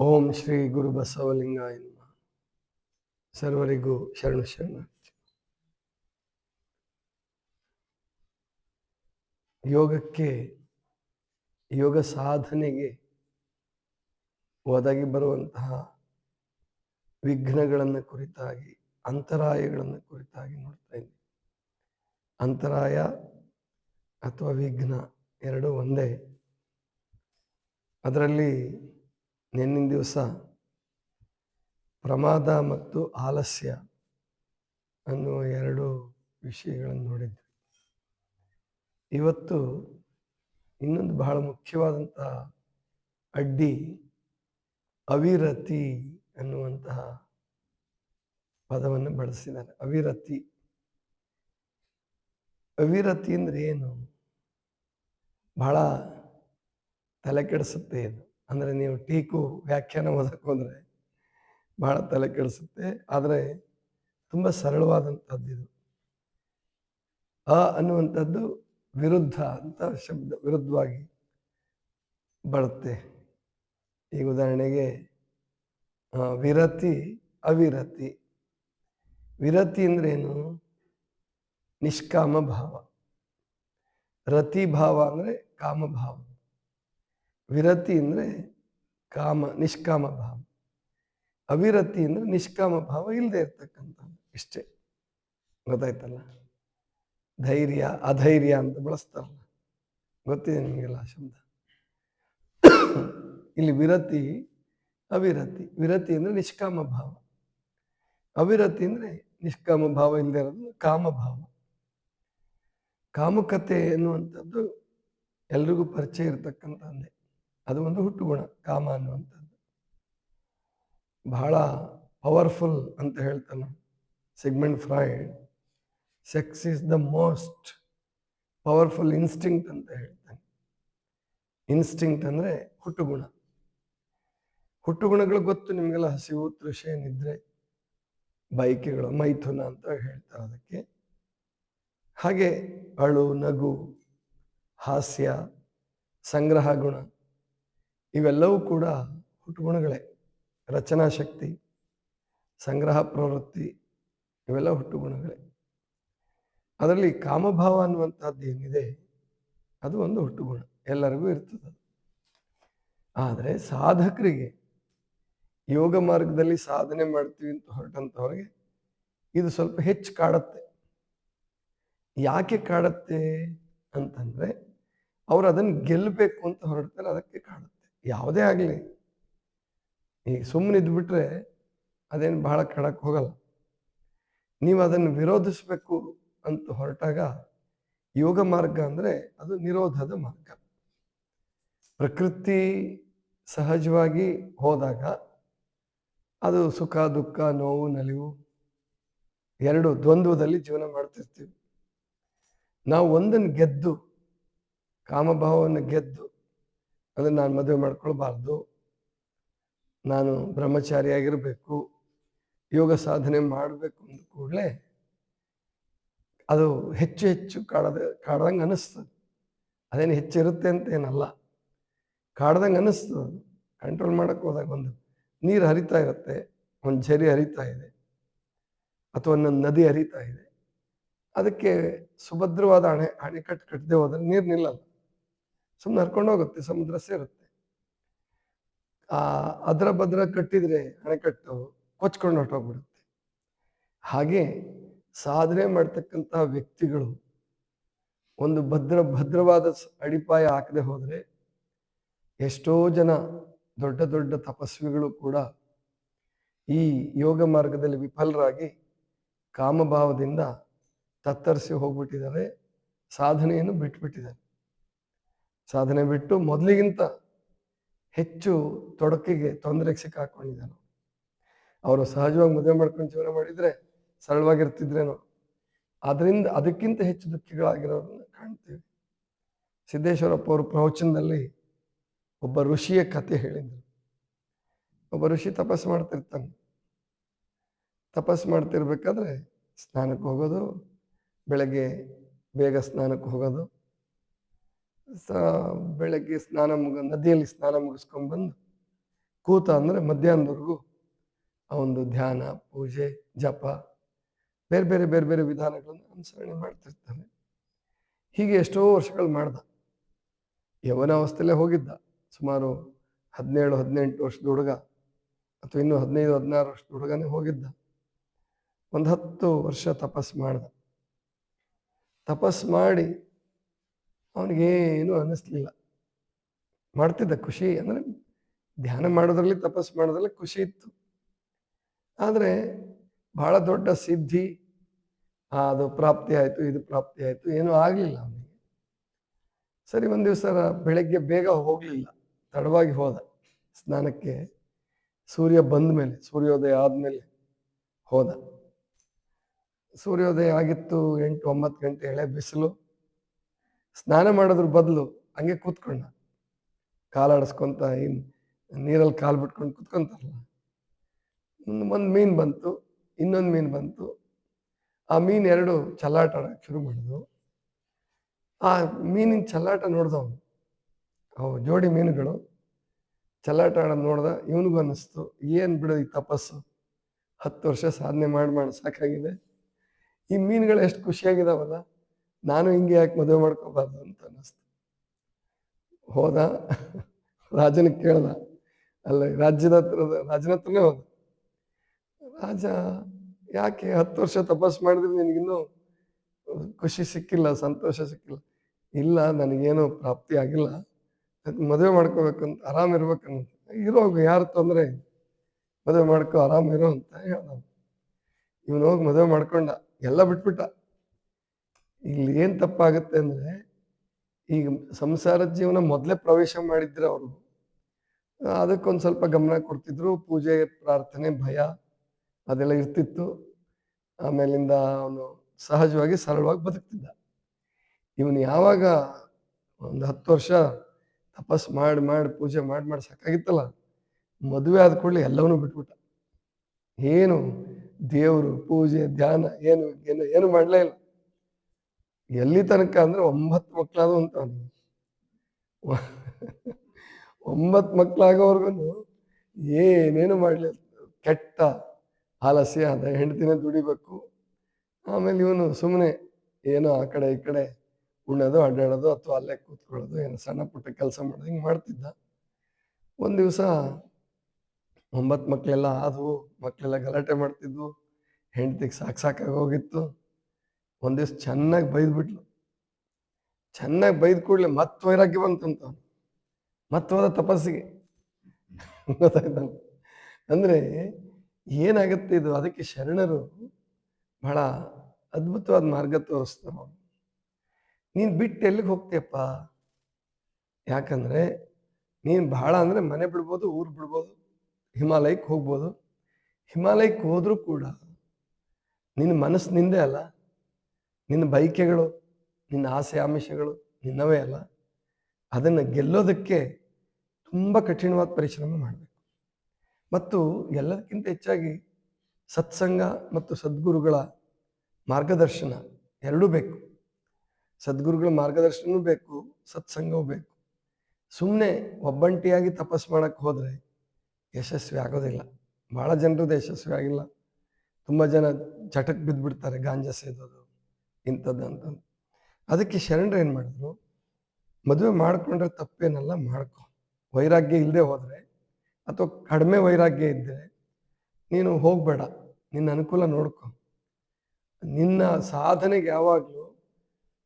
ಓಂ ಶ್ರೀ ಗುರು ಬಸವಲಿಂಗಾಯ ಸರ್ವರಿಗೂ ಶರಣು ಶರಣಾರ್ಥಿ ಯೋಗಕ್ಕೆ, ಯೋಗ ಸಾಧನೆಗೆ ಒದಗಿ ಬರುವಂತಹ ವಿಘ್ನಗಳನ್ನು ಕುರಿತಾಗಿ, ಅಂತರಾಯಗಳನ್ನು ಕುರಿತಾಗಿ ನೋಡ್ತಾ ಇದ್ದೀನಿ. ಅಂತರಾಯ ಅಥವಾ ವಿಘ್ನ ಎರಡೂ ಒಂದೇ. ಅದರಲ್ಲಿ ನಿನ್ನಿನ ದಿವಸ ಪ್ರಮಾದ ಮತ್ತು ಆಲಸ್ಯ ಅನ್ನುವ ಎರಡು ವಿಷಯಗಳನ್ನು ನೋಡಿದ್ವಿ. ಇವತ್ತು ಇನ್ನೊಂದು ಬಹಳ ಮುಖ್ಯವಾದಂತಹ ಅಡ್ಡಿ ಅವಿರತಿ ಅನ್ನುವಂತಹ ಪದವನ್ನು ಬಳಸಿದ್ದಾರೆ. ಅವಿರತಿ. ಅವಿರತಿ ಅಂದ್ರೆ ಏನು? ಬಹಳ ತಲೆ ಕೆಡಿಸುತ್ತೆ ಇದು. ಅಂದರೆ ನೀವು ಟೀಕು ವ್ಯಾಖ್ಯಾನ ಓದಕ್ಕೆ ಹೋದರೆ ಭಾಳ ತಲೆ ಕೆಡಿಸುತ್ತೆ. ಆದರೆ ತುಂಬ ಸರಳವಾದಂಥದ್ದು ಇದು. ಅ ಅನ್ನುವಂಥದ್ದು ವಿರುದ್ಧ ಅಂತ ಶಬ್ದ ವಿರುದ್ಧವಾಗಿ ಬರುತ್ತೆ. ಈಗ ಉದಾಹರಣೆಗೆ ವಿರತಿ, ಅವಿರತಿ. ವಿರತಿ ಅಂದ್ರೇನು? ನಿಷ್ಕಾಮ ಭಾವ ರತಿ ಭಾವ ಅಂದರೆ ಕಾಮಭಾವ. ವಿರತಿ ಅಂದರೆ ಕಾಮ, ನಿಷ್ಕಾಮ ಭಾವ. ಅವಿರತಿ ಅಂದರೆ ನಿಷ್ಕಾಮ ಭಾವ ಇಲ್ಲದೆ ಇರ್ತಕ್ಕಂಥದ್ದು ಇಷ್ಟೇ. ಗೊತ್ತಾಯ್ತಲ್ಲ? ಧೈರ್ಯ, ಅಧೈರ್ಯ ಅಂತ ಬಳಸ್ತಾರಲ್ಲ? ಗೊತ್ತಿದೆ ನಿಮಗೆಲ್ಲ ಶಬ್ದ? ಇಲ್ಲಿ ವಿರತಿ, ಅವಿರತಿ. ವಿರತಿ ಅಂದರೆ ನಿಷ್ಕಾಮ ಭಾವ. ಅವಿರತಿ ಅಂದರೆ ನಿಷ್ಕಾಮ ಭಾವ ಇಲ್ಲದೆ ಇರೋದು ಕಾಮಭಾವ ಕಾಮುಕತೆ ಎನ್ನುವಂಥದ್ದು ಎಲ್ರಿಗೂ ಪರಿಚಯ ಇರತಕ್ಕಂಥದ್ದೇ ಅದು ಒಂದು ಹುಟ್ಟುಗುಣ, ಕಾಮ ಅನ್ನುವಂಥದ್ದು. ಬಹಳ ಪವರ್ಫುಲ್ ಅಂತ ಹೇಳ್ತಾನೆ Sigmund Freud. Sex is the most powerful instinct ಅಂತ ಹೇಳ್ತಾನೆ. ಇನ್ಸ್ಟಿಂಕ್ಟ್ ಅಂದರೆ ಹುಟ್ಟು ಗುಣಗಳು ಗೊತ್ತು ನಿಮಗೆಲ್ಲ, ಹಸಿವು, ತೃಷೆ, ನಿದ್ರೆ, ಬೈಕೆಗಳು, ಮೈಥುನ ಅಂತ ಹೇಳ್ತಾರೆ ಅದಕ್ಕೆ. ಹಾಗೆ ಅಳು, ನಗು, ಹಾಸ್ಯ, ಸಂಗ್ರಹ ಗುಣ. ಇವೆಲ್ಲವೂ ಕೂಡ ಹುಟ್ಟುಗುಣಗಳೇ. ರಚನಾ ಶಕ್ತಿ, ಸಂಗ್ರಹ ಪ್ರವೃತ್ತಿ, ಇವೆಲ್ಲ ಹುಟ್ಟುಗುಣಗಳೇ. ಅದರಲ್ಲಿ ಕಾಮಭಾವ ಅನ್ನುವಂಥದ್ದು ಏನಿದೆ, ಅದು ಒಂದು ಹುಟ್ಟುಗುಣ. ಎಲ್ಲರಿಗೂ ಇರ್ತದೆ. ಆದರೆ ಸಾಧಕರಿಗೆ, ಯೋಗ ಮಾರ್ಗದಲ್ಲಿ ಸಾಧನೆ ಮಾಡ್ತೀವಿ ಅಂತ ಹೊರಟಂಥವ್ರಿಗೆ, ಇದು ಸ್ವಲ್ಪ ಹೆಚ್ಚು ಕಾಡತ್ತೆ. ಯಾಕೆ ಕಾಡತ್ತೆ ಅಂತಂದರೆ, ಅವರು ಅದನ್ನು ಗೆಲ್ಲಬೇಕು ಅಂತ ಹೊರಡ್ತಾರೆ ಅದಕ್ಕೆ ಕಾಡುತ್ತೆ. ಯಾವುದೇ ಆಗಲಿ. ಈಗ ಸುಮ್ಮನೆ ಇದ್ಬಿಟ್ರೆ ಅದೇನು ಬಹಳ ಕಡಕ್ಕೆ ಹೋಗಲ್ಲ. ನೀವು ಅದನ್ನು ವಿರೋಧಿಸಬೇಕು ಅಂತ ಹೊರಟಾಗ ಯೋಗ ಮಾರ್ಗ ಅಂದರೆ ಅದು ನಿರೋಧದ ಮಾರ್ಗ. ಪ್ರಕೃತಿ ಸಹಜವಾಗಿ ಹೋದಾಗ ಅದು ಸುಖ, ದುಃಖ, ನೋವು, ನಲಿವು ಎರಡು ದ್ವಂದ್ವದಲ್ಲಿ ಜೀವನ ಮಾಡ್ತಿರ್ತೀವಿ. ನಾವು ಒಂದನ್ನು ಗೆದ್ದು, ಕಾಮಭಾವವನ್ನು ಗೆದ್ದು ಅದನ್ನು ನಾನು ಮದುವೆ ಮಾಡ್ಕೊಳ್ಬಾರ್ದು. ನಾನು ಬ್ರಹ್ಮಚಾರಿಯಾಗಿರಬೇಕು ಯೋಗ ಸಾಧನೆ ಮಾಡಬೇಕು ಅಂದ ಕೂಡಲೇ ಅದು ಹೆಚ್ಚು ಹೆಚ್ಚು ಕಾಡದ, ಕಾಡ್ದಂಗೆ ಅನ್ನಿಸ್ತದೆ. ಅದೇನು ಹೆಚ್ಚಿರುತ್ತೆ ಅಂತ ಏನಲ್ಲ. ಕಾಡ್ದಂಗೆ ಅನ್ನಿಸ್ತದೆ ಕಂಟ್ರೋಲ್ ಮಾಡೋಕ್ಕೆ ಹೋದಾಗ ಒಂದು ನೀರು ಹರಿತಾ ಇರುತ್ತೆ, ಒಂದು ಝರಿ ಹರಿತಾ ಇದೆ, ಅಥವಾ ಒಂದೊಂದು ನದಿ ಹರಿತಾ ಇದೆ. ಅದಕ್ಕೆ ಸುಭದ್ರವಾದ ಅಣೆ ಅಣೆಕಟ್ಟು ಕಟ್ಟದೆ ಹೋದ್ರೆ ನೀರು ನಿಲ್ಲಲ್ಲ. ಸುಮ್ಮನೆ ಹರ್ಕೊಂಡು ಹೋಗುತ್ತೆ, ಸಮುದ್ರ ಸೇರುತ್ತೆ. ಆ ಅದ್ರ ಭದ್ರ ಕಟ್ಟಿದ್ರೆ ಅಣೆಕಟ್ಟು ಕೊಚ್ಕೊಂಡು ಹೊರಟೋಗ್ಬಿಡುತ್ತೆ. ಹಾಗೆ ಸಾಧನೆ ಮಾಡ್ತಕ್ಕಂತಹ ವ್ಯಕ್ತಿಗಳು ಒಂದು ಭದ್ರ ಭದ್ರವಾದ ಅಡಿಪಾಯ ಹಾಕದೆ ಹೋದರೆ ಎಷ್ಟೋ ಜನ ದೊಡ್ಡ ದೊಡ್ಡ ತಪಸ್ವಿಗಳು ಕೂಡ ಈ ಯೋಗ ಮಾರ್ಗದಲ್ಲಿ ವಿಫಲರಾಗಿ ಕಾಮಭಾವದಿಂದ ತತ್ತರಿಸಿ ಹೋಗ್ಬಿಟ್ಟಿದ್ದಾರೆ, ಸಾಧನೆಯನ್ನು ಬಿಟ್ಬಿಟ್ಟಿದ್ದಾರೆ. ಸಾಧನೆ ಬಿಟ್ಟು ಮೊದಲಿಗಿಂತ ಹೆಚ್ಚು ತೊಡಕಿಗೆ ತೊಂದರೆಗೆ ಸಿಕ್ಕಾಕೊಂಡಿದ್ದಾನೆ. ಅವರು ಸಹಜವಾಗಿ ಮದುವೆ ಮಾಡ್ಕೊಂಡು ಜೀವನ ಮಾಡಿದ್ರೆ ಸರಳವಾಗಿರ್ತಿದ್ರೇನೋ. ಅದರಿಂದ ಅದಕ್ಕಿಂತ ಹೆಚ್ಚು ದುಃಖಿಗಳಾಗಿರೋರನ್ನ ಕಾಣ್ತೀವಿ. ಸಿದ್ದೇಶ್ವರಪ್ಪ ಅವರು ಪ್ರವಚನದಲ್ಲಿ ಒಬ್ಬ ಋಷಿಯ ಕಥೆ ಹೇಳಿದರು. ಒಬ್ಬ ಋಷಿ ತಪಸ್ಸು ಮಾಡ್ತಿರ್ತಾನೆ. ತಪಸ್ಸು ಮಾಡ್ತಿರ್ಬೇಕಾದ್ರೆ ಸ್ನಾನಕ್ಕೆ ಹೋಗೋದು, ಬೆಳಗ್ಗೆ ಬೇಗ ಸ್ನಾನಕ್ಕೆ ಹೋಗೋದು ಬೆಳಗ್ಗೆ ಸ್ನಾನ ಮುಗ, ನದಿಯಲ್ಲಿ ಸ್ನಾನ ಮುಗಿಸ್ಕೊಂಡ್ಬಂದು ಕೂತ ಅಂದರೆ ಮಧ್ಯಾಹ್ನದವರೆಗೂ ಆ ಒಂದು ಧ್ಯಾನ, ಪೂಜೆ, ಜಪ, ಬೇರೆ ಬೇರೆ ಬೇರೆ ಬೇರೆ ವಿಧಾನಗಳನ್ನು ಅನುಸರಣೆ ಮಾಡ್ತಿರ್ತಾನೆ. ಹೀಗೆ ಎಷ್ಟೋ ವರ್ಷಗಳು ಮಾಡ್ದ. ಯೌವನಾವಸ್ಥೆಯಲ್ಲೇ ಹೋಗಿದ್ದ. ಸುಮಾರು ಹದಿನೇಳು, ಹದಿನೆಂಟು ವರ್ಷದ ಹುಡುಗ ಅಥವಾ ಇನ್ನೂ ಹದಿನೈದು, ಹದಿನಾರು ವರ್ಷದ ಹುಡುಗನೇ ಹೋಗಿದ್ದ. ಒಂದು ಹತ್ತು ವರ್ಷ ತಪಸ್ ಮಾಡ್ದ. ತಪಸ್ ಮಾಡಿ ಅವನಿಗೇನು ಅನ್ನಿಸ್ಲಿಲ್ಲ. ಮಾಡ್ತಿದ್ದ ಖುಷಿ, ಅಂದರೆ ಧ್ಯಾನ ಮಾಡೋದ್ರಲ್ಲಿ, ತಪಸ್ಸು ಮಾಡೋದ್ರಲ್ಲಿ ಖುಷಿ ಇತ್ತು. ಆದರೆ ಬಹಳ ದೊಡ್ಡ ಸಿದ್ಧಿ ಅದು ಪ್ರಾಪ್ತಿ ಆಯಿತು, ಇದು ಪ್ರಾಪ್ತಿ ಆಯಿತು, ಏನೂ ಆಗಲಿಲ್ಲ ಅವನಿಗೆ. ಸರಿ, ಒಂದು ದಿವಸ ಬೆಳಗ್ಗೆ ಬೇಗ ಹೋಗಲಿಲ್ಲ, ತಡವಾಗಿ ಹೋದ. ಸ್ನಾನಕ್ಕೆ ಸೂರ್ಯ ಬಂದ ಮೇಲೆ, ಸೂರ್ಯೋದಯ ಆದಮೇಲೆ ಹೋದ. ಸೂರ್ಯೋದಯ ಆಗಿತ್ತು ಎಂಟು, ಒಂಬತ್ತು ಗಂಟೆ, ಎಳೆ ಬಿಸಿಲು. ಸ್ನಾನ ಮಾಡೋದ್ರ ಬದಲು ಹಂಗೆ ಕೂತ್ಕೊಂಡ. ಕಾಲಾಡಿಸ್ಕೊಂತ ಏನು ನೀರಲ್ಲಿ ಕಾಲು ಬಿಟ್ಕೊಂಡು ಕೂತ್ಕೊಂತಾರಲ್ಲ. ಒಂದು ಮೀನು ಬಂತು, ಇನ್ನೊಂದು ಮೀನು ಬಂತು. ಆ ಮೀನು ಎರಡು ಚಲ್ಲಾಟ ಆಡೋಕೆ ಶುರು ಮಾಡಿದ್ವು ಆ ಮೀನಿನ ಚಲ್ಲಾಟ ನೋಡ್ದವನು. ಅವು ಜೋಡಿ ಮೀನುಗಳು. ಚಲ್ಲಾಟ ಆಡೋದು ನೋಡ್ದ ಇವನಿಗೂ ಅನ್ನಿಸ್ತು, ಏನು ಬಿಡು ಈ ತಪಸ್ಸು. ಹತ್ತು ವರ್ಷ ಸಾಧನೆ ಮಾಡಿ ಮಾಡಿ ಸಾಕಾಗಿದೆ. ಈ ಮೀನುಗಳು ಎಷ್ಟು ಖುಷಿಯಾಗಿದಾವಲ್ಲ. ನಾನು ಹಿಂಗೆ ಯಾಕೆ ಮದುವೆ ಮಾಡ್ಕೋಬಾರ್ದು ಅಂತ ಅನ್ನಿಸ್ತು. ಹೋದ ರಾಜನ ಕೇಳ್ದ, ಅಲ್ಲ, ರಾಜ್ಯದ ಹತ್ರದ, ರಾಜನ ಹತ್ರನೇ ಹೋದ. ರಾಜ, ಯಾಕೆ ಹತ್ತು ವರ್ಷ ತಪಸ್ ಮಾಡಿದ್ರೆ ನಿನಗಿನ್ನೂ ಖುಷಿ ಸಿಕ್ಕಿಲ್ಲ, ಸಂತೋಷ ಸಿಕ್ಕಿಲ್ಲ? ಇಲ್ಲ, ನನಗೇನು ಪ್ರಾಪ್ತಿ ಆಗಿಲ್ಲ. ಅದಕ್ಕೆ ಮದುವೆ ಮಾಡ್ಕೋಬೇಕಂತ ಆರಾಮ್ ಇರ್ಬೇಕಂತ ಇರೋ ಯಾರು ತೊಂದರೆ ಮದುವೆ ಮಾಡ್ಕೊ, ಆರಾಮ ಇರೋ ಅಂತ ಹೇಳ್ದ. ಇವನು ಹೋಗಿ ಮದುವೆ ಮಾಡ್ಕೊಂಡ, ಎಲ್ಲ ಬಿಟ್ಬಿಟ್ಟ. ಇಲ್ಲಿ ಏನ್ ತಪ್ಪಾಗುತ್ತೆ ಅಂದ್ರೆ, ಈಗ ಸಂಸಾರ ಜೀವನ ಮೊದಲೇ ಪ್ರವೇಶ ಮಾಡಿದ್ರೆ ಅವರು. ಅದಕ್ಕೊಂದು ಸ್ವಲ್ಪ ಗಮನ ಕೊಡ್ತಿದ್ರು, ಪೂಜೆ, ಪ್ರಾರ್ಥನೆ, ಭಯ ಅದೆಲ್ಲ ಇರ್ತಿತ್ತು. ಆಮೇಲಿಂದ ಅವನು ಸಹಜವಾಗಿ ಸರಳವಾಗಿ ಬದುಕ್ತಿದ್ದ. ಇವನು ಯಾವಾಗ ಒಂದು ಹತ್ತು ವರ್ಷ ತಪಸ್ ಮಾಡಿ ಮಾಡಿ ಪೂಜೆ ಮಾಡಿ ಮಾಡಿ ಸಾಕಾಗಿತ್ತಲ್ಲ, ಮದುವೆ ಆದ ಕೂಡಲೇ ಎಲ್ಲವನ್ನೂ ಬಿಟ್ಬಿಟ್ಟ. ಏನು ದೇವರು ಪೂಜೆ, ಧ್ಯಾನ ಏನು ಏನು ಏನು ಮಾಡಲೇ ಇಲ್ಲ. ಎಲ್ಲಿ ತನಕ ಅಂದ್ರೆ ಒಂಬತ್ತು ಮಕ್ಕಳಾದವು ಅಂತ ಒಂಬತ್ತು ಮಕ್ಕಳಾಗೋವರೆಗೂ ಏನೇನು ಮಾಡಲಿಲ್ಲ ಕೆಟ್ಟ ಆಲಸ್ಯ ಆದ ಹೆಂಡತಿನೇ ದುಡಿಬೇಕು. ಆಮೇಲೆ ಇವನು ಸುಮ್ಮನೆ ಏನೋ ಆ ಕಡೆ ಈ ಕಡೆ ಉಣ್ಣೋದು, ಅಡ್ಡಾಡೋದು ಅಥವಾ ಅಲ್ಲೇ ಕೂತ್ಕೊಳ್ಳೋದು, ಏನು ಸಣ್ಣ ಪುಟ್ಟ ಕೆಲಸ ಮಾಡೋದು, ಹಿಂಗೆ ಮಾಡ್ತಿದ್ದ. ಒಂದು ದಿವಸ ಒಂಬತ್ತು ಮಕ್ಕಳೆಲ್ಲ ಆದವು ಮಕ್ಕಳೆಲ್ಲ ಗಲಾಟೆ ಮಾಡ್ತಿದ್ವು, ಹೆಂಡ್ತಿಗೆ ಸಾಕು ಸಾಕಾಗಿ ಹೋಗಿತ್ತು ಒಂದು ದಿವಸ ಚೆನ್ನಾಗಿ ಬೈದ್ಬಿಟ್ಲು ಚೆನ್ನಾಗಿ ಬೈದ್ ಕೂಡಲೇ ಮತ್ತೆ ವೈರಾಗ್ಯ ಬಂತಂತ ಮತ್ತೆ ಹೋದ ತಪಸ್ಸಿಗೆ. ಅಂದರೆ ಏನಾಗುತ್ತೆ ಇದು? ಅದಕ್ಕೆ ಶರಣರು ಬಹಳ ಅದ್ಭುತವಾದ ಮಾರ್ಗ ತೋರಿಸ್ತಾರೆ ನೀನ್ ಬಿಟ್ಟು ಎಲ್ಲಿಗೆ ಹೋಗ್ತೀಯಪ್ಪ? ಯಾಕಂದ್ರೆ ನೀನು ಬಹಳ ಅಂದ್ರೆ ಮನೆ ಬಿಡ್ಬೋದು, ಊರು ಬಿಡ್ಬೋದು ಹಿಮಾಲಯಕ್ಕೆ ಹೋಗ್ಬೋದು. ಹಿಮಾಲಯಕ್ಕೆ ಹೋದರೂ ಕೂಡ ನಿನ್ನ ಮನಸ್ಸಿನಿಂದೇ ಅಲ್ಲ ನಿನ್ನ ಬೈಕೆಗಳು ನಿನ್ನ ಆಸೆ ಆಮಿಷಗಳು ನಿನ್ನವೇ ಅಲ್ಲ. ಅದನ್ನು ಗೆಲ್ಲೋದಕ್ಕೆ ತುಂಬ ಕಠಿಣವಾದ ಪರಿಶ್ರಮ ಮಾಡಬೇಕು. ಮತ್ತು ಎಲ್ಲದಕ್ಕಿಂತ ಹೆಚ್ಚಾಗಿ ಸತ್ಸಂಗ ಮತ್ತು ಸದ್ಗುರುಗಳ ಮಾರ್ಗದರ್ಶನ ಎರಡೂ ಬೇಕು. ಸದ್ಗುರುಗಳ ಮಾರ್ಗದರ್ಶನವೂ ಬೇಕು, ಸತ್ಸಂಗವೂ ಬೇಕು. ಸುಮ್ಮನೆ ಒಬ್ಬಂಟಿಯಾಗಿ ತಪಸ್ ಮಾಡೋಕ್ಕೆ ಹೋದರೆ ಯಶಸ್ವಿ ಆಗೋದಿಲ್ಲ. ಭಾಳ ಜನರದ್ದು ಯಶಸ್ವಿ ಆಗಿಲ್ಲ. ತುಂಬ ಜನ ಚಟಕ್ಕೆ ಬಿದ್ದುಬಿಡ್ತಾರೆ ಗಾಂಜಾ ಸೇದೋದು. ಇಂಥದ್ದು ಅಂತ ಅದಕ್ಕೆ ಶರಣರು ಏನು ಮಾಡಿದ್ರು, ಮದುವೆ ಮಾಡಿಕೊಂಡ್ರೆ ತಪ್ಪೇನಲ್ಲ, ಮಾಡ್ಕೊ. ವೈರಾಗ್ಯ ಇಲ್ಲದೆ ಹೋದರೆ ಅಥವಾ ಕಡಿಮೆ ವೈರಾಗ್ಯ ಇದ್ದರೆ ನೀನು ಹೋಗಬೇಡ, ನಿನ್ನ ಅನುಕೂಲ ನೋಡ್ಕೊ. ನಿನ್ನ ಸಾಧನೆಗೆ ಯಾವಾಗಲೂ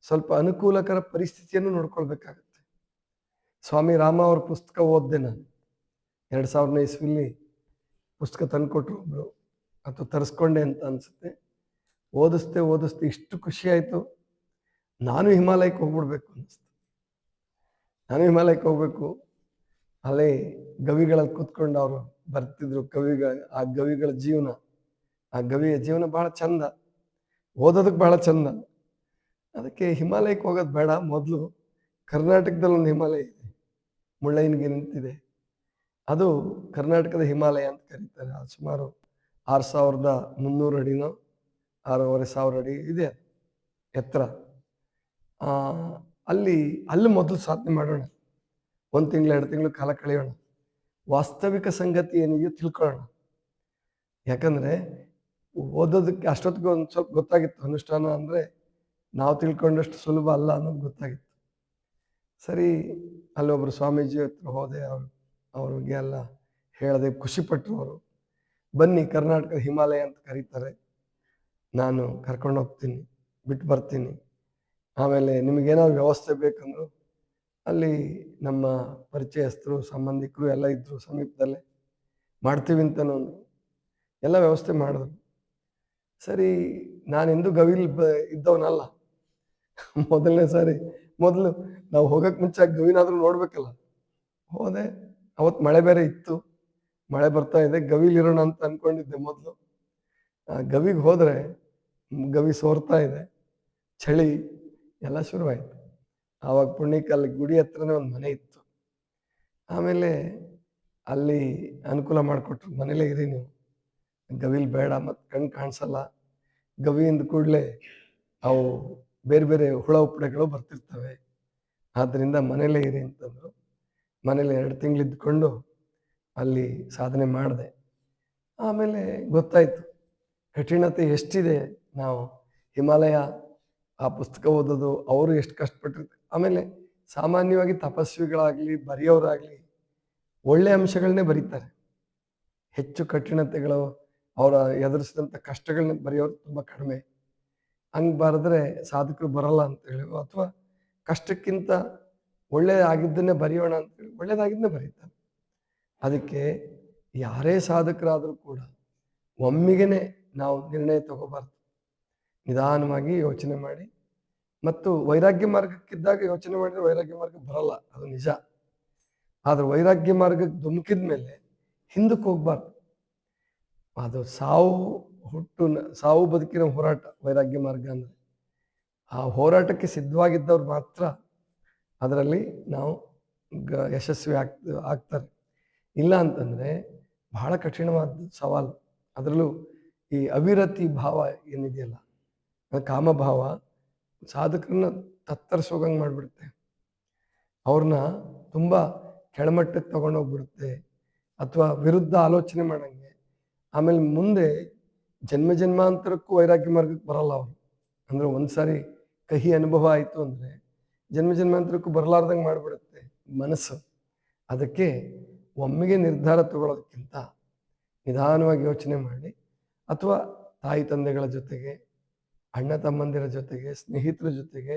ಸ್ವಲ್ಪ ಅನುಕೂಲಕರ ಪರಿಸ್ಥಿತಿಯನ್ನು ನೋಡ್ಕೊಳ್ಬೇಕಾಗತ್ತೆ. ಸ್ವಾಮಿ ರಾಮ ಅವ್ರ ಪುಸ್ತಕ ಓದಿದೆ ನಾನು. ಎರಡು ಸಾವಿರನೇ ಇಸ್ವಿಲಿ ಪುಸ್ತಕ ತಂದುಕೊಟ್ರು ಒಬ್ಬರು ಅಥವಾ ತರಿಸ್ಕೊಂಡೆ ಅಂತ ಅನ್ಸುತ್ತೆ. ಓದಿಸ್ದೆ ಓದಿಸ್ತೆ ಇಷ್ಟು ಖುಷಿ ಆಯಿತು. ನಾನು ಹಿಮಾಲಯಕ್ಕೆ ಹೋಗ್ಬಿಡ್ಬೇಕು ಅನ್ನಿಸ್ತು. ನಾನು ಹಿಮಾಲಯಕ್ಕೆ ಹೋಗ್ಬೇಕು. ಅಲ್ಲಿ ಗವಿಗಳಲ್ಲಿ ಕೂತ್ಕೊಂಡು ಅವರು ಬರ್ತಿದ್ರು ಕವಿಗಳ, ಆ ಗವಿಗಳ ಜೀವನ. ಆ ಗವಿಯ ಜೀವನ ಬಹಳ ಚಂದ. ಓದೋದಕ್ಕೆ ಬಹಳ ಚಂದ. ಅದಕ್ಕೆ ಹಿಮಾಲಯಕ್ಕೆ ಹೋಗೋದು ಬೇಡ. ಮೊದಲು ಕರ್ನಾಟಕದಲ್ಲಿ ಒಂದು ಹಿಮಾಲಯ ಇದೆ. ಮುಳ್ಳಯ್ಯನಿಗೆ ನಿಂತಿದೆ. ಅದು ಕರ್ನಾಟಕದ ಹಿಮಾಲಯ ಅಂತ ಕರೀತಾರೆ. ಸುಮಾರು ಆರು ಸಾವಿರದ ಮುನ್ನೂರು ಅಡಿನೋ ಆರೂವರೆ ಸಾವಿರ ಅಡಿ ಇದೆ ಎತ್ತರ. ಅಲ್ಲಿ ಅಲ್ಲಿ ಮೊದಲು ಸಾಧನೆ ಮಾಡೋಣ. ಒಂದು ತಿಂಗಳು, ಎರಡು ತಿಂಗಳು ಕಾಲ ಕಳೆಯೋಣ. ವಾಸ್ತವಿಕ ಸಂಗತಿ ಏನಿದೆಯೋ ತಿಳ್ಕೊಳ್ಳೋಣ. ಯಾಕಂದರೆ ಓದೋದಕ್ಕೆ ಅಷ್ಟೊತ್ತಿಗೆ ಒಂದು ಸ್ವಲ್ಪ ಗೊತ್ತಾಗಿತ್ತು, ಅನುಷ್ಠಾನ ಅಂದರೆ ನಾವು ತಿಳ್ಕೊಂಡಷ್ಟು ಸುಲಭ ಅಲ್ಲ ಅನ್ನೋದು ಗೊತ್ತಾಗಿತ್ತು. ಸರಿ, ಅಲ್ಲೊಬ್ರು ಸ್ವಾಮೀಜಿ ಹತ್ರ ಹೋದೆ, ಅವ್ರು, ಅವ್ರಿಗೆ ಎಲ್ಲ ಹೇಳದೆ ಖುಷಿಪಟ್ಟರು ಅವರು. ಬನ್ನಿ, ಕರ್ನಾಟಕದ ಹಿಮಾಲಯ ಅಂತ ಕರೀತಾರೆ. ನಾನು ಕರ್ಕೊಂಡು ಹೋಗ್ತೀನಿ, ಬಿಟ್ಟು ಬರ್ತೀನಿ. ಆಮೇಲೆ ನಿಮಗೇನಾದ್ರು ವ್ಯವಸ್ಥೆ ಬೇಕಂದ್ರು, ಅಲ್ಲಿ ನಮ್ಮ ಪರಿಚಯಸ್ಥರು, ಸಂಬಂಧಿಕರು ಎಲ್ಲ ಇದ್ದರು ಸಮೀಪದಲ್ಲೇ. ಮಾಡ್ತೀವಿ ಅಂತ. ಎಲ್ಲ ವ್ಯವಸ್ಥೆ ಮಾಡಿದ್ರು ಸರಿ ನಾನೆಂದು ಗವಿಲ್ ಬ, ಇದ್ದವನಲ್ಲ. ಮೊದಲನೇ ಸಾರಿ, ಮೊದಲು ನಾವು ಹೋಗಕ್ಕೆ ಮುಂಚೆ ಗವಿನಾದರೂ ನೋಡ್ಬೇಕಲ್ಲ. ಹೋದೆ ಅವತ್ತು ಮಳೆ ಬೇರೆ ಇತ್ತು. ಮಳೆ ಬರ್ತಾ ಇದೆ ಗವಿಲಿರೋಣ ಅಂತ ಅನ್ಕೊಂಡಿದ್ದೆ ಮೊದಲು. ಗವಿಗೆ ಹೋದ್ರೆ ಗವಿ ಸೋರ್ತಾ ಇದೆ. ಚಳಿ ಎಲ್ಲ ಶುರುವಾಯಿತು. ಆವಾಗ ಪುಣ್ಯಕಾಲ ಗುಡಿ ಹತ್ರನೇ ಒಂದು ಮನೆ ಇತ್ತು. ಆಮೇಲೆ ಅಲ್ಲಿ ಅನುಕೂಲ ಮಾಡಿಕೊಟ್ರು. ಮನೇಲೇ ಇರಿ ನೀವು. ಗವಿಲಿ ಬೇಡ ಮತ್ತು ಕಣ್ಣು ಕಾಣಿಸಲ್ಲ. ಗವಿಯಿಂದ ಕೂಡಲೇ ಅವು ಬೇರೆ ಬೇರೆ ಹುಳ ಉಪ್ಪಡೆಗಳು ಬರ್ತಿರ್ತವೆ. ಆದ್ದರಿಂದ ಮನೇಲೇ ಇರಿ ಅಂತಂದರು. ಮನೇಲಿ ಎರಡು ತಿಂಗಳು ಇದ್ಕೊಂಡು ಅಲ್ಲಿ ಸಾಧನೆ ಮಾಡಿದೆ. ಆಮೇಲೆ ಗೊತ್ತಾಯಿತು. ಕಠಿಣತೆ ಎಷ್ಟಿದೆ? ನಾವು ಹಿಮಾಲಯ ಆ ಪುಸ್ತಕ ಓದೋದು ಅವರು ಎಷ್ಟು ಕಷ್ಟಪಟ್ಟಿರ್ತಾರೆ. ಆಮೇಲೆ ಸಾಮಾನ್ಯವಾಗಿ ತಪಸ್ವಿಗಳಾಗಲಿ ಬರೆಯೋರಾಗಲಿ ಒಳ್ಳೆ ಅಂಶಗಳನ್ನೇ ಬರೀತಾರೆ. ಹೆಚ್ಚು ಕಠಿಣತೆಗಳು, ಅವರ ಎದುರಿಸಿದಂಥ ಕಷ್ಟಗಳನ್ನ ಬರೆಯೋರು ತುಂಬ ಕಡಿಮೆ. ಹಂಗೆ ಬರೆದ್ರೆ ಸಾಧಕರು ಬರಲ್ಲ ಅಂತೇಳಿ ಅಥವಾ ಕಷ್ಟಕ್ಕಿಂತ ಒಳ್ಳೆಯದಾಗಿದ್ದನ್ನೇ ಬರೆಯೋಣ ಅಂತೇಳಿ ಒಳ್ಳೆಯದಾಗಿದ್ದನ್ನೇ ಬರೀತಾರೆ. ಅದಕ್ಕೆ ಯಾರೇ ಸಾಧಕರಾದರೂ ಕೂಡ ಒಮ್ಮಿಗೆನೆ ನಾವು ನಿರ್ಣಯ ತಗೋಬಾರ್ದು. ನಿಧಾನವಾಗಿ ಯೋಚನೆ ಮಾಡಿ. ಮತ್ತು ವೈರಾಗ್ಯ ಮಾರ್ಗಕ್ಕಿದ್ದಾಗ ಯೋಚನೆ ಮಾಡಿದ್ರೆ ವೈರಾಗ್ಯ ಮಾರ್ಗ ಬರಲ್ಲ, ಅದು ನಿಜ. ಆದ್ರೆ ವೈರಾಗ್ಯ ಮಾರ್ಗಕ್ಕೆ ಧುಮುಕಿದ ಮೇಲೆ ಹಿಂದಕ್ಕೆ ಹೋಗ್ಬಾರ್ದು. ಅದು ಸಾವು ಹುಟ್ಟು ಸಾವು ಬದುಕಿನ ಹೋರಾಟ ವೈರಾಗ್ಯ ಮಾರ್ಗ ಅಂದ್ರೆ. ಆ ಹೋರಾಟಕ್ಕೆ ಸಿದ್ಧವಾಗಿದ್ದವ್ರು ಮಾತ್ರ ಅದರಲ್ಲಿ ನಾವು ಗ, ಯಶಸ್ವಿ ಆಗ್, ಆಗ್ತಾರೆ. ಇಲ್ಲ ಅಂತಂದ್ರೆ ಬಹಳ ಕಠಿಣವಾದ ಸವಾಲು. ಅದರಲ್ಲೂ ಈ ಅವಿರತಿ ಭಾವ ಏನಿದೆಯಲ್ಲ ಕಾಮಭಾವ, ಸಾಧಕರನ್ನ ತತ್ತರಿಸೋಗಂಗೆ ಮಾಡಿಬಿಡುತ್ತೆ. ಅವ್ರನ್ನ ತುಂಬ ಕೆಳಮಟ್ಟಕ್ಕೆ ತಗೊಂಡೋಗ್ಬಿಡುತ್ತೆ, ಅಥವಾ ವಿರುದ್ಧ ಆಲೋಚನೆ ಮಾಡಂಗೆ. ಆಮೇಲೆ ಮುಂದೆ ಜನ್ಮ ಜನ್ಮಾಂತರಕ್ಕೂ ವೈರಾಗ್ಯ ಮಾರ್ಗಕ್ಕೆ ಬರಲ್ಲ ಅವರು. ಒಂದು ಒಂದ್ಸಾರಿ ಕಹಿ ಅನುಭವ ಆಯಿತು ಅಂದರೆ ಜನ್ಮ ಜನ್ಮಾಂತರಕ್ಕೂ ಬರಲಾರ್ದಂಗೆ ಮಾಡಿಬಿಡುತ್ತೆ ಮನಸ್ಸು. ಅದಕ್ಕೆ ಒಮ್ಮೆಗೆ ನಿರ್ಧಾರ ತಗೊಳ್ಳೋದಕ್ಕಿಂತ ನಿಧಾನವಾಗಿ ಯೋಚನೆ ಮಾಡಿ, ಅಥವಾ ತಾಯಿ ತಂದೆಗಳ ಜೊತೆಗೆ ಅಣ್ಣ ತಮ್ಮಂದಿರ ಜೊತೆಗೆ, ಸ್ನೇಹಿತರ ಜೊತೆಗೆ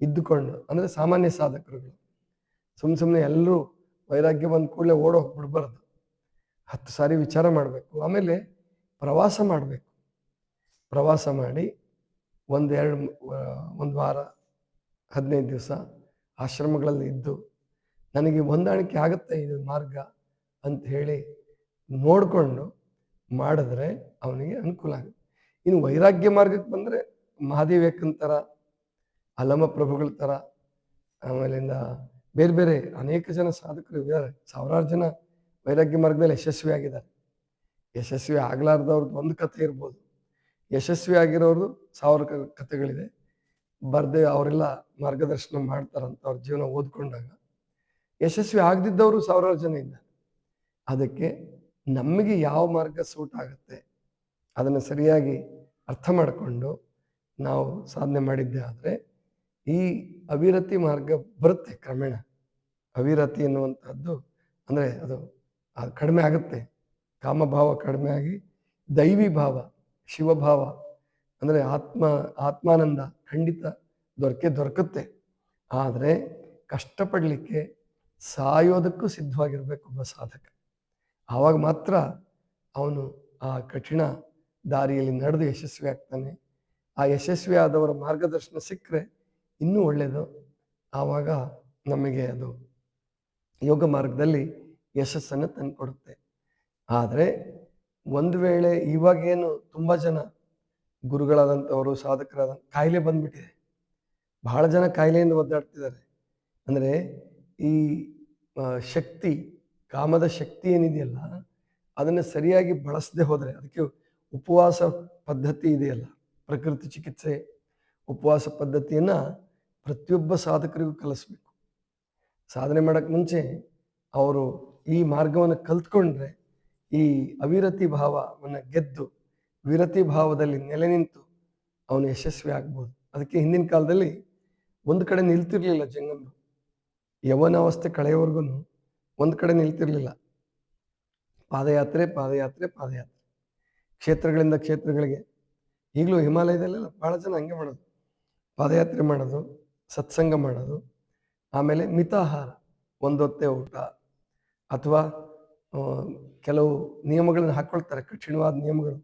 ಇದ್ದುಕೊಂಡು, ಅಂದರೆ ಸಾಮಾನ್ಯ ಸಾಧಕರುಗಳು. ಸುಮ್ಮ ಸುಮ್ಮನೆ ಎಲ್ಲರೂ ವೈರಾಗ್ಯ ಬಂದ ಕೂಡಲೇ ಓಡೋ ಹೋಗ್ಬಿಡ್ಬಾರ್ದು. ಹತ್ತು ಸಾರಿ ವಿಚಾರ ಮಾಡಬೇಕು, ಆಮೇಲೆ ಪ್ರವಾಸ ಮಾಡಬೇಕು. ಪ್ರವಾಸ ಮಾಡಿ ಒಂದೆರಡು ಒಂದು ವಾರ, ಹದಿನೈದು ದಿವಸ ಆಶ್ರಮಗಳಲ್ಲಿ ಇದ್ದು, ನನಗೆ ಹೊಂದಾಣಿಕೆ ಆಗುತ್ತೆ ಇದು ಮಾರ್ಗ ಅಂತ ಹೇಳಿ ನೋಡಿಕೊಂಡು ಮಾಡಿದ್ರೆ ಅವನಿಗೆ ಅನುಕೂಲ ಆಗುತ್ತೆ. ಇನ್ನು ವೈರಾಗ್ಯ ಮಾರ್ಗಕ್ಕೆ ಬಂದರೆ ಮಹಾದೇವೇಕನ್ ಥರ ಅಲಮ ಪ್ರಭುಗಳ ಥರ ಆಮೇಲಿಂದ ಬೇರೆ ಬೇರೆ ಅನೇಕ ಜನ ಸಾಧಕರು ಇದ್ದಾರೆ. ಸಾವಿರಾರು ಜನ ವೈರಾಗ್ಯ ಮಾರ್ಗದಲ್ಲಿ ಯಶಸ್ವಿ ಆಗಿದ್ದಾರೆ. ಯಶಸ್ವಿ ಆಗಲಾರ್ದವ್ರದ್ದು ಒಂದು ಕಥೆ ಇರ್ಬೋದು. ಯಶಸ್ವಿ ಆಗಿರೋರು ಸಾವಿರ ಕಥೆಗಳಿದೆ. ಬರ್ದೆ ಅವರೆಲ್ಲ ಮಾರ್ಗದರ್ಶನ ಮಾಡ್ತಾರಂತ ಅವ್ರ ಜೀವನ ಓದ್ಕೊಂಡಾಗ ಯಶಸ್ವಿ ಆಗದಿದ್ದವರು ಸಾವಿರಾರು ಜನ ಇದ್ದಾರೆ. ಅದಕ್ಕೆ ನಮಗೆ ಯಾವ ಮಾರ್ಗ ಸೂಟ್ ಆಗುತ್ತೆ? ಅದನ್ನು ಸರಿಯಾಗಿ ಅರ್ಥ ಮಾಡಿಕೊಂಡು ನಾವು ಸಾಧನೆ ಮಾಡಿದ್ದೆ ಆದರೆ ಈ ಅವಿರತಿ ಮಾರ್ಗ ಬರುತ್ತೆ ಕ್ರಮೇಣ. ಅವಿರತಿ ಎನ್ನುವಂಥದ್ದು ಅಂದರೆ ಅದು ಕಡಿಮೆ ಆಗುತ್ತೆ. ಕಾಮಭಾವ ಕಡಿಮೆ ಆಗಿ ದೈವಿ ಭಾವ, ಶಿವಭಾವ ಅಂದರೆ ಆತ್ಮ, ಆತ್ಮಾನಂದ ಖಂಡಿತ ದೊರಕೆ ದೊರಕುತ್ತೆ. ಆದರೆ ಕಷ್ಟಪಡಲಿಕ್ಕೆ ಸಾಯೋದಕ್ಕೂ ಸಿದ್ಧವಾಗಿರಬೇಕು ಒಬ್ಬ ಸಾಧಕ. ಆವಾಗ ಮಾತ್ರ ಅವನು ಆ ಕಠಿಣ ದಾರಿಯಲ್ಲಿ ನಡೆದು ಯಶಸ್ವಿ ಆಗ್ತಾನೆ. ಆ ಯಶಸ್ವಿ ಆದವರ ಮಾರ್ಗದರ್ಶನ ಸಿಕ್ಕರೆ ಇನ್ನೂ ಒಳ್ಳೆಯದು ಆವಾಗ ನಮಗೆ ಅದು ಯೋಗ ಮಾರ್ಗದಲ್ಲಿ ಯಶಸ್ಸನ್ನು ತಂದುಕೊಡುತ್ತೆ. ಆದರೆ ಒಂದು ವೇಳೆ ಇವಾಗೇನು ತುಂಬ ಜನ ಗುರುಗಳಾದಂಥವರು ಸಾಧಕರಾದ ಕಾಯಿಲೆ ಬಂದ್ಬಿಟ್ಟಿದೆ. ಬಹಳ ಜನ ಕಾಯಿಲೆಯಿಂದ ಒದ್ದಾಡ್ತಿದ್ದಾರೆ. ಅಂದರೆ ಈ ಶಕ್ತಿ, ಕಾಮದ ಶಕ್ತಿ ಏನಿದೆಯಲ್ಲ, ಅದನ್ನು ಸರಿಯಾಗಿ ಬಳಸದೆ ಹೋದರೆ, ಅದಕ್ಕೆ ಉಪವಾಸ ಪದ್ಧತಿ ಇದೆಯಲ್ಲ, ಪ್ರಕೃತಿ ಚಿಕಿತ್ಸೆ ಉಪವಾಸ ಪದ್ಧತಿಯನ್ನು ಪ್ರತಿಯೊಬ್ಬ ಸಾಧಕರಿಗೂ ಕಲಿಸ್ಬೇಕು. ಸಾಧನೆ ಮಾಡೋಕ್ಕೆ ಮುಂಚೆ ಅವರು ಈ ಮಾರ್ಗವನ್ನು ಕಲ್ತ್ಕೊಂಡ್ರೆ ಈ ಅವಿರತಿ ಭಾವವನ್ನು ಗೆದ್ದು ವಿರತಿ ಭಾವದಲ್ಲಿ ನೆಲೆ ನಿಂತು ಅವನು ಯಶಸ್ವಿ ಆಗ್ಬೋದು. ಅದಕ್ಕೆ ಹಿಂದಿನ ಕಾಲದಲ್ಲಿ ಒಂದು ಕಡೆ ನಿಲ್ತಿರ್ಲಿಲ್ಲ ಜಂಗಮರು. ಯವನಾವಸ್ಥೆ ಕಳೆಯವರೆಗೂ ಒಂದು ಕಡೆ ನಿಲ್ತಿರ್ಲಿಲ್ಲ. ಪಾದಯಾತ್ರೆ ಪಾದಯಾತ್ರೆ ಪಾದಯಾತ್ರೆ. ಕ್ಷೇತ್ರಗಳಿಂದ ಕ್ಷೇತ್ರಗಳಿಗೆ. ಈಗಲೂ ಹಿಮಾಲಯದಲ್ಲೆಲ್ಲ ಭಾಳ ಜನ ಹಂಗೆ ಮಾಡೋದು. ಪಾದಯಾತ್ರೆ ಮಾಡೋದು, ಸತ್ಸಂಗ ಮಾಡೋದು, ಆಮೇಲೆ ಮಿತಾಹಾರ, ಒಂದೊತ್ತೆ ಊಟ, ಅಥವಾ ಕೆಲವು ನಿಯಮಗಳನ್ನು ಹಾಕ್ಕೊಳ್ತಾರೆ ಕಠಿಣವಾದ ನಿಯಮಗಳು.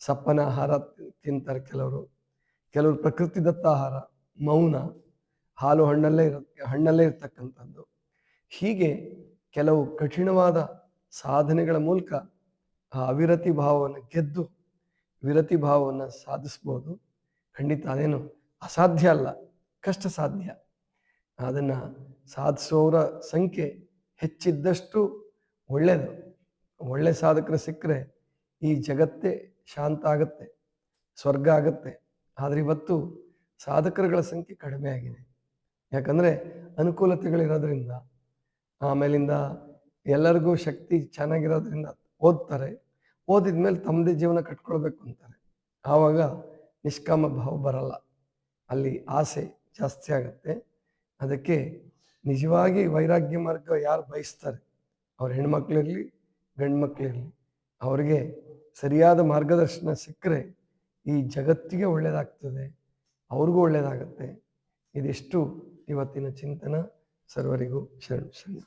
ಸಪ್ಪನ ಆಹಾರ ತಿಂತಾರೆ ಕೆಲವರು. ಕೆಲವರು ಪ್ರಕೃತಿದತ್ತ ಆಹಾರ ಮೌನ, ಹಾಲು ಹಣ್ಣಲ್ಲೇ ಇರ ಹಣ್ಣಲ್ಲೇ ಇರ್ತಕ್ಕಂಥದ್ದು. ಹೀಗೆ ಕೆಲವು ಕಠಿಣವಾದ ಸಾಧನೆಗಳ ಮೂಲಕ ಆ ಅವಿರತಿ ಭಾವವನ್ನು ಗೆದ್ದು ವಿರತಿ ಭಾವವನ್ನು ಸಾಧಿಸ್ಬೋದು. ಖಂಡಿತ ಅದೇನು ಅಸಾಧ್ಯ ಅಲ್ಲ, ಕಷ್ಟ ಸಾಧ್ಯ. ಅದನ್ನು ಸಾಧಿಸೋರ ಸಂಖ್ಯೆ ಹೆಚ್ಚಿದ್ದಷ್ಟು ಒಳ್ಳೆಯದು ಒಳ್ಳೆ ಸಾಧಕರು ಸಿಕ್ಕರೆ ಈ ಜಗತ್ತೇ ಶಾಂತ ಆಗುತ್ತೆ, ಸ್ವರ್ಗ ಆಗುತ್ತೆ. ಆದರೆ ಇವತ್ತು ಸಾಧಕರುಗಳ ಸಂಖ್ಯೆ ಕಡಿಮೆ ಆಗಿದೆ. ಯಾಕಂದರೆ ಅನುಕೂಲತೆಗಳಿರೋದ್ರಿಂದ, ಆಮೇಲಿಂದ ಎಲ್ಲರಿಗೂ ಶಕ್ತಿ ಚೆನ್ನಾಗಿರೋದ್ರಿಂದ ಓದ್ತಾರೆ. ಓದಿದ ಮೇಲೆ ತಮ್ಮದೇ ಜೀವನ ಕಟ್ಕೊಳ್ಬೇಕು ಅಂತಾರೆ. ಆವಾಗ ನಿಷ್ಕಾಮ ಭಾವ ಬರಲ್ಲ. ಅಲ್ಲಿ ಆಸೆ ಜಾಸ್ತಿ ಆಗುತ್ತೆ. ಅದಕ್ಕೆ ನಿಜವಾಗಿ ವೈರಾಗ್ಯ ಮಾರ್ಗ ಯಾರು ಬಯಸ್ತಾರೆ? ಅವ್ರ ಹೆಣ್ಮಕ್ಳಿರಲಿ ಗಂಡು ಮಕ್ಕಳಿರಲಿ ಅವ್ರಿಗೆ ಸರಿಯಾದ ಮಾರ್ಗದರ್ಶನ ಸಿಕ್ಕರೆ ಈ ಜಗತ್ತಿಗೆ ಒಳ್ಳೆಯದಾಗ್ತದೆ ಅವ್ರಿಗೂ ಒಳ್ಳೆಯದಾಗತ್ತೆ ಇದಿಷ್ಟು ಇವತ್ತಿನ ಚಿಂತನ. ಸರ್ವರಿಗೂ ಶರಣ ಶರಣ.